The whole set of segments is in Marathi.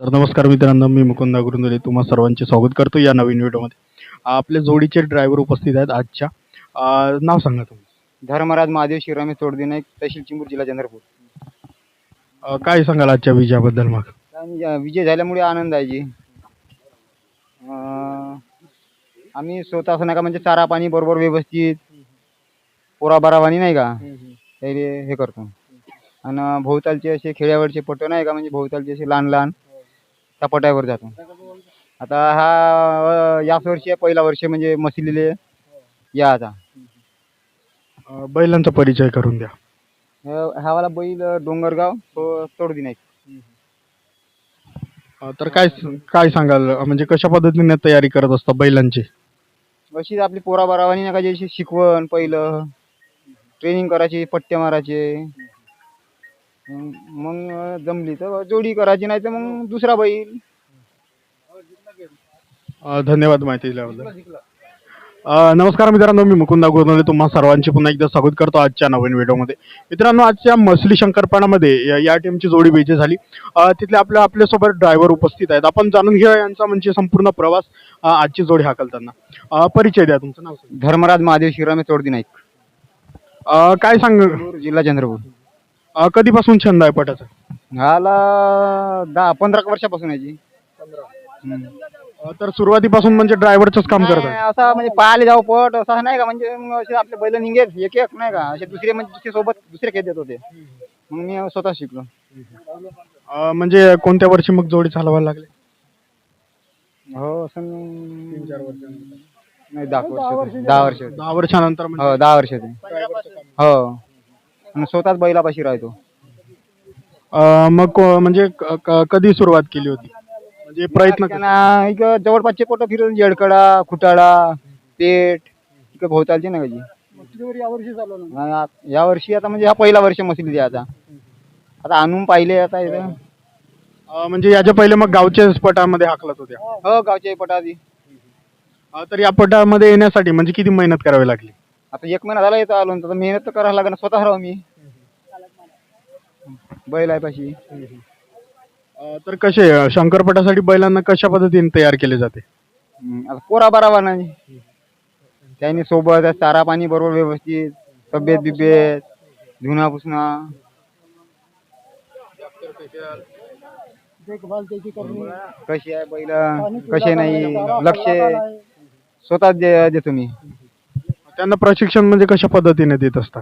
तर नमस्कार मित्रांनो मी मुकुंदा गुरुंदले तुम्हा सर्वांचे स्वागत करतो या नवीन व्हिडिओमध्ये. आपले जोडीचे ड्रायव्हर उपस्थित आहेत आजच्या. अं, नाव सांगा तुम्ही. धर्मराज महादेव शिवरामे तोडदी नाईक तहसील चिमूर जिल्हा चंद्रपूर. अं, काय सांगाल आजच्या विजयाबद्दल मग? आणि विजय झाल्यामुळे आनंद आहे जी. अं, आम्ही स्वतः असं नाही का म्हणजे चारा पाणी बरोबर व्यवस्थित पोरा बारावानी नाही का त्याले हे करतो. आणि भोवतालचे असे खेड्यावरचे पट नाही का म्हणजे भोवतालचे असे लहान लहान त्या पटावर जातो. आता हा याच वर्षी आहे, पहिला वर्ष म्हणजे मसिलेले. या आता. अं, बैलांचा परिचय करून द्या. हा- हा वाला बैल अं, डोंगरगाव तो तोडदी अं, तर काय काय सांगाल? अं, म्हणजे कशा पद्धतीने तयारी करत असता बैलांची? अशीच आपली पोरा बारावानी नाही का जशी शिकवण पहिलं. ट्रेनिंग करायची पट्ट्या मारायचे. मग जमली तर जोडी करायची नाही तर मग दुसरा बैल. अं, धन्यवाद माहिती दिल्याबद्दल. अं, नमस्कार मित्रांनो मी मुकुंदा गुरुनले तुम्हा सर्वांचे पुन्हा एकदा स्वागत करतो आजच्या नवीन व्हिडिओमध्ये. मित्रांनो आजच्या मसली शंकरपाणामध्ये या- या टीमची जोडी विजय झाली. अं, तिथले आपल्या आपल्यासोबत ड्रायव्हर उपस्थित आहेत. आपण जाणून घेऊया यांचा म्हणजे संपूर्ण प्रवास अं, आजची जोडी हाकलताना. अं, परिचय द्या तुमचं नाव सांगा. धर्मराज महादेव शिवरामे तोडदी नाईक. अं, काय सांग जिल्हा चंद्रपूर. अं, कधीपासून छंद आहे पटाचा? हाला दहा पंधरा वर्षापासून याची. अं, तर सुरुवातीपासून म्हणजे ड्रायव्हरच काम करत नाही, असा म्हणजे पाहायला जाऊ पट असा नाही का? म्हणजे मग असे आपले बैल निघेल एक एक नाही का? असे दुसरे म्हणजे दुसरे सोबत दुसरे खेळ देत होते. मग मी स्वतः शिकलो. अं, म्हणजे कोणत्या वर्षी मग जोडी चालवायला लागली? हो असं तीन चार वर्ष. नाही दहा वर्ष होते. दहा वर्ष होते. दहा वर्षानंतर म्हणजे? हो दहा वर्ष होते. हो. आणि स्वतःच बैलापाशी राहतो. अं, मग को- म्हणजे क- क- कधी सुरुवात केली होती? म्हणजे प्रयत्न त्यांना जवळपासचे कोट फिरून येडकडा खुटाळा पेठ इकडे भोवतालचे ना कधी या वर्षी आता म्हणजे हा पहिला वर्ष मसली आता. आता आणून पाहिले आता इथं. अं, म्हणजे याच्या पहिले मग गावच्या स्पटामध्ये हाकलत होत्या. हो गावच्या पटाची अं, तर या पटामध्ये येण्यासाठी म्हणजे किती मेहनत करावी लागली? आता एक महिना झाला येतो आलो तर मेहनत तर करावं लागेल स्वतः राहू मी. बैल आहे पाशी. अं, तर कसे अं, शंकरपटासाठी बैलांना कशा पद्धतीने तयार केले जाते? आता पोरा बारावा नाही त्याने सोबत चारा पाणी बरोबर व्यवस्थित तब्येत बिब्येत धुना पुसणा कशी आहे बैल कसे नाही लक्ष स्वतः दे देतो मी. त्यांना प्रशिक्षण म्हणजे कशा पद्धतीने देत असता?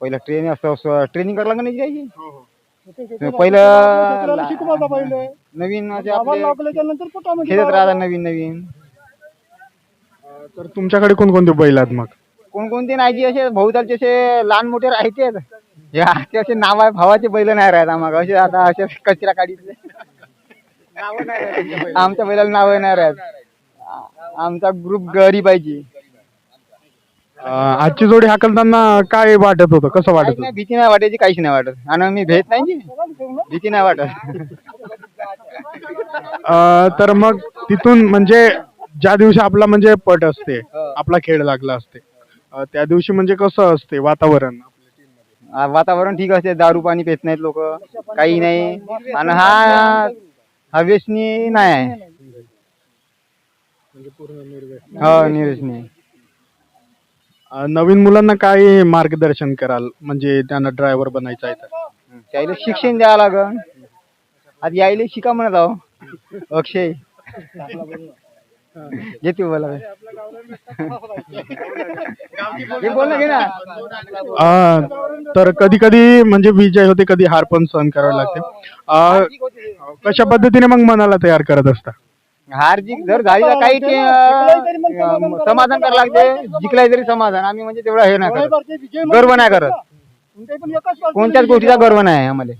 पहिलं ट्रेनिंग असतं ट्रेनिंग करायला का नाही जायची पहिलं नवीन म्हणजे आपले खेळत राहतात नवीन नवीन. अं, तर तुमच्याकडे कोणकोणते बैल आहेत मग? कोणकोणते नाही जी असे भोवतालचे असे लहान मोठे राहते हे असे असे नाव आहे भावाचे बैल नाही राहत आम्हाला. असे आता असे कचरा काढीतले. आमच्या बैलाला नाव नाही राहत. आ- आमचा ग्रुप गरीब आहे जी अं, आजची जोडी हाकलताना काय वाटत होतं? कसं वाटत नाही, भीती नाही वाटायची काहीच नाही वाटत. आणि मी भेट नाही जी भीती नाही वाटत. अं, तर मग तिथून म्हणजे ज्या दिवशी आपला म्हणजे पट असते आपला खेळ लागला असते अं, त्या दिवशी म्हणजे कसं असते वातावरण? आ, वातावरण ठीक असते दारू पाणी पेत नाहीत लोक काही नाही. आणि हा हा व्यसनी नाही आहे. हो निर्व्यसनी. अं, नवीन मुलांना काय मार्गदर्शन कराल? म्हणजे त्यांना ड्रायव्हर बनायचं आहे तर. त्याला शिक्षण द्यावं लागल आता यायले शिका म्हणत आहो. अक्षय. घेते बोला. हे बोल ना घे ना. अं, तर कधी कधी म्हणजे विजय होते कधी हार पण सहन करावे लागते. अं, कशा पद्धतीने मग मनाला तयार करत असता? हार जिंक जर झाली तर काही ते, अं, समाधान करावं लागते जिंकलाय तरी समाधान आम्ही म्हणजे तेवढं हे नाही करत. गर्व नाही करत. कोणत्याच गोष्टीचा गर्व नाही आम्हाला.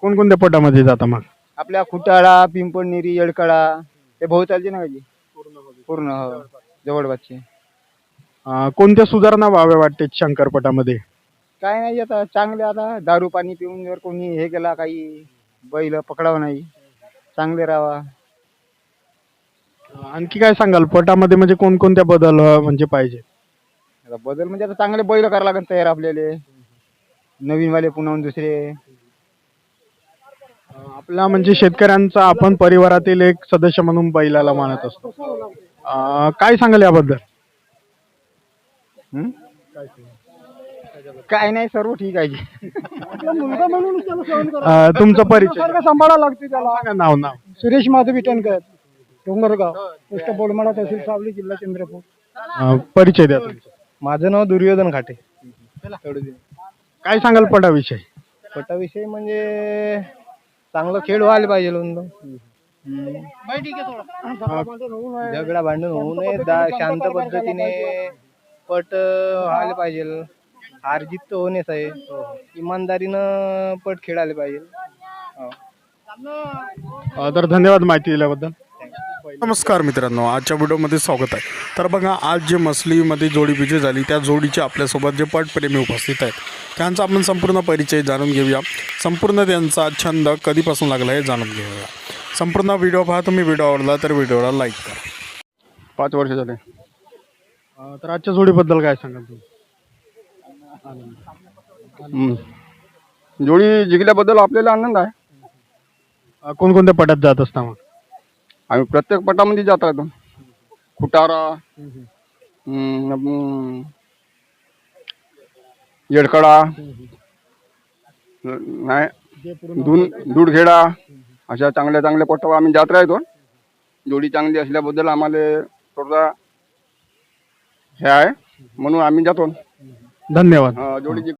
कोणकोणत्या पटामध्ये जाता मग? आपल्या खुटाळा पिंपळनेरी येडकडा ते भोवतालचे ना काही पूर्ण हो जवळपासचे. अं, कोणत्या सुधारणा व्हाव्या वाटते शंकरपटामध्ये? काय नाही आता चांगले आता दारू पाणी पिऊन जर कोणी हे केला काही बैल पकडावं नाही चांगले राहावा. आणखी काय सांगाल? पटामध्ये म्हणजे कोणकोणत्या बदल अं, म्हणजे पाहिजे? आता बदल म्हणजे आता चांगले बैल करावं लागेल तयार आपल्याला. नवीन वाले पुन्हा दुसरे. अं, आपला म्हणजे शेतकऱ्यांचा आपण परिवारातील एक सदस्य म्हणून बैलाला मानत असतो. अं, काय सांगाल याबद्दल? हं? काय नाही सर्व ठीक आहे. अं, तुमचा परिचय. सांभाळा लागते त्याला. नाव नाव. सुरेश माधव विटणकर डोंगरगाव पोस्ट बोलमाडा तहसील सावली जिल्हा चंद्रपूर. अं, परिचय द्या तुमचा. माझं नाव दुर्योधन खाटे. काय सांगाल पटाविषयी? पटाविषयी म्हणजे चांगलं खेळ व्हायला पाहिजे. झगडा भांडण होऊ नये. दा- शांत पद्धतीने पट अं, व्हायला पाहिजे. हार जीत तर होणेच आहे इमानदारीनं पट खेळायला पाहिजे. हो. अ, तर धन्यवाद माहिती दिल्याबद्दल. नमस्कार मित्रांनो आजच्या व्हिडिओमध्ये स्वागत आहे. तर बघा आज जे मसलीमध्ये जोडी विजय झाली त्या जोडीचे आपल्यासोबत जे पटप्रेमी उपस्थित आहेत त्यांचा आपण संपूर्ण परिचय जाणून घेऊया. संपूर्ण त्यांचा छंद कधीपासून लागला हे जाणून घेऊया. संपूर्ण व्हिडिओ पहा तुम्ही व्हिडिओ आवडला तर व्हिडिओला लाईक करा. पाच वर्ष झाले. तर आजच्या जोडीबद्दल काय सांगाल तुम्ही? जोडी जिंकल्याबद्दल आपल्याला आनंद आहे. कोणकोणत्या पटात जात असता मग? आम्ही प्रत्येक पटामध्ये जात राहतो खुटारा येडकडा नाही दून दूधखेडा अशा चांगल्या चांगल्या पटावर आम्ही जात राहतो. जोडी चांगली असल्याबद्दल आम्हाला थोडा हे आहे म्हणून आम्ही जातो. धन्यवाद. अं, जोडी जिंक